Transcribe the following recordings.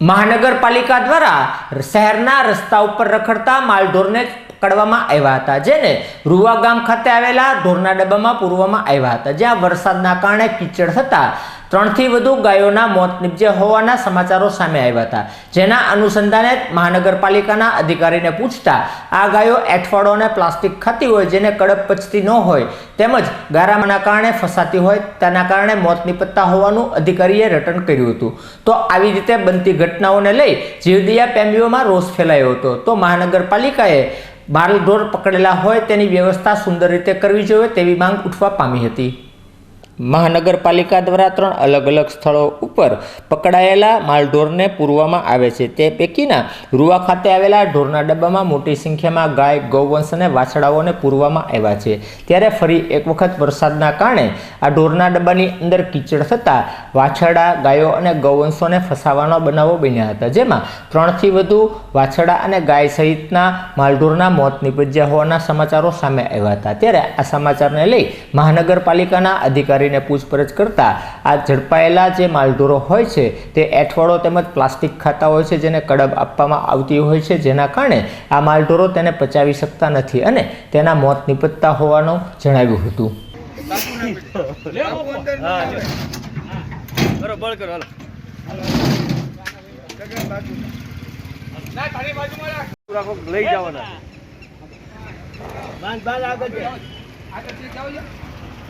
મહાનગરપાલિકા દ્વારા શહેરના રસ્તા ઉપર રખડતા માલઢોરને પકડવામાં આવ્યા હતા, જેને રૂવા ગામ ખાતે આવેલા ઢોરના ડબ્બામાં પૂરવામાં આવ્યા હતા. જ્યાં વરસાદના કારણે કીચડ થતા ત્રણથી વધુ ગાયોના મોત નીપજ્યા હોવાના સમાચારો સામે આવ્યા હતા. જેના અનુસંધાને મહાનગરપાલિકાના અધિકારીને પૂછતા, આ ગાયો એઠવાડોને પ્લાસ્ટિક ખાતી હોય જેને કડપ પચતી ન હોય, તેમજ ગારામાના કારણે ફસાતી હોય, તેના કારણે મોત નિપજતા હોવાનું અધિકારીએ રટન કર્યું હતું. તો આવી રીતે બનતી ઘટનાઓને લઈ જીવદિયા પ્રેમીઓમાં રોષ ફેલાયો હતો. તો મહાનગરપાલિકાએ માલઢોર પકડેલા હોય તેની વ્યવસ્થા સુંદર રીતે કરવી જોઈએ તેવી માંગ ઉઠવા પામી હતી. મહાનગરપાલિકા દ્વારા ત્રણ અલગ અલગ સ્થળો ઉપર પકડાયેલા માલઢોરને પૂરવામાં આવે છે. તે પૈકીના રૂવા ખાતે આવેલા ઢોરના ડબ્બામાં મોટી સંખ્યામાં ગાય, ગૌવંશ અને વાછડાઓને પૂરવામાં આવ્યા છે. ત્યારે ફરી એક વખત વરસાદના કારણે આ ઢોરના ડબ્બાની અંદર કીચડ થતાં વાછરડા, ગાયો અને ગૌવંશોને ફસાવાનો બનાવો બન્યા હતા, જેમાં ત્રણથી વધુ વાછરડા અને ગાય સહિતના માલઢોરના મોત નિપજ્યા હોવાના સમાચારો સામે આવ્યા હતા. ત્યારે આ સમાચારને લઈ મહાનગરપાલિકાના અધિકારીને પૂછપરછ કરતા આ ઝડપાયેલા જે માલઢોરો હોય છે, તે એઠવાડો તેમજ પ્લાસ્ટિક ખાતા હોય છે, જેને કડબ આપવામાં આવતી હોય છે, જેના કારણે આ માલઢોરો તેને પચાવી શકતા નથી અને તેના મોત નિપજતા હોવાનું જણાવ્યું હતું. લઈ જવાના. બાંધ આગળ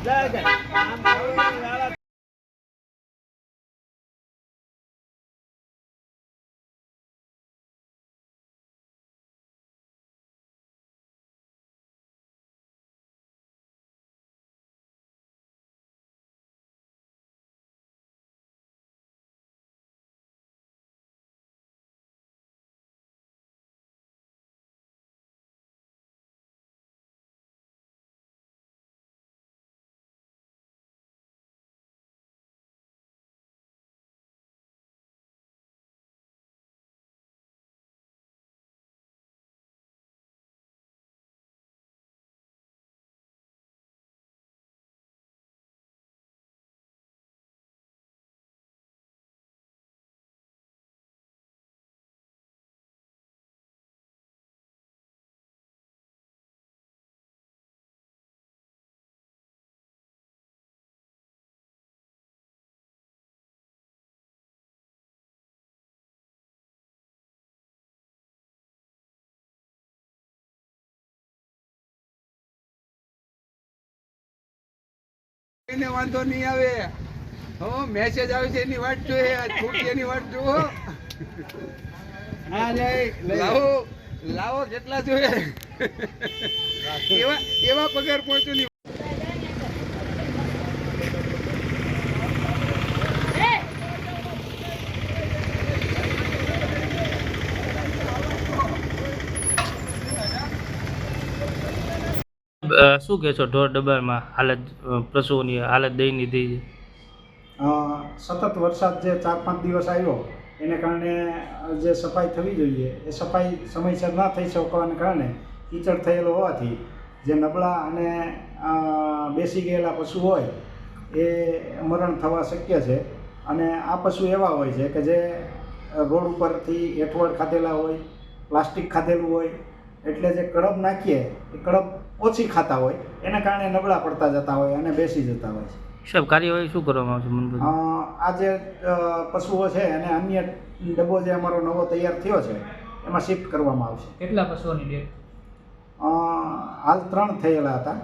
જા જા એને વાંધો નહીં આવે. હો મેસેજ આવે છે એની વાટ જોઈએ આ છૂટી એની વાટ જુઓ. હા લઈ લાવો લાવો કેટલા જોઈએ. એવા એવા પગાર પહોંચ્યો નહીં શું કહેશો? ઢોર ડબ્બામાં હાલત પશુઓની હાલત દયનીય થઈ છે. સતત વરસાદ જે ચાર પાંચ દિવસ આવ્યો, એને કારણે જે સફાઈ થવી જોઈએ, એ સફાઈ સમયસર ના થઈ શકવાને કારણે કીચડ થયેલો હોવાથી જે નબળા અને બેસી ગયેલા પશુ હોય, એ મરણ થવા શક્ય છે. અને આ પશુ એવા હોય છે કે જે રોડ ઉપરથી એઠવડ ખાધેલા હોય, પ્લાસ્ટિક ખાધેલું હોય, એટલે જે કડબ નાખીએ, એ કડબ ઓછી ખાતા હોય એના કારણે નબળા પડતા જતા હોય અને બેસી જતા હોય છે. સાહેબ કાર્યવાહી શું કરવામાં આવશે મનપત આ જે પશુઓ છે અને અન્ય ડબ્બો જે અમારો નવો તૈયાર થયો છે એમાં શિફ્ટ કરવામાં આવશે. કેટલા પશુઓની ડેટ? હાલ ત્રણ થયેલા હતા.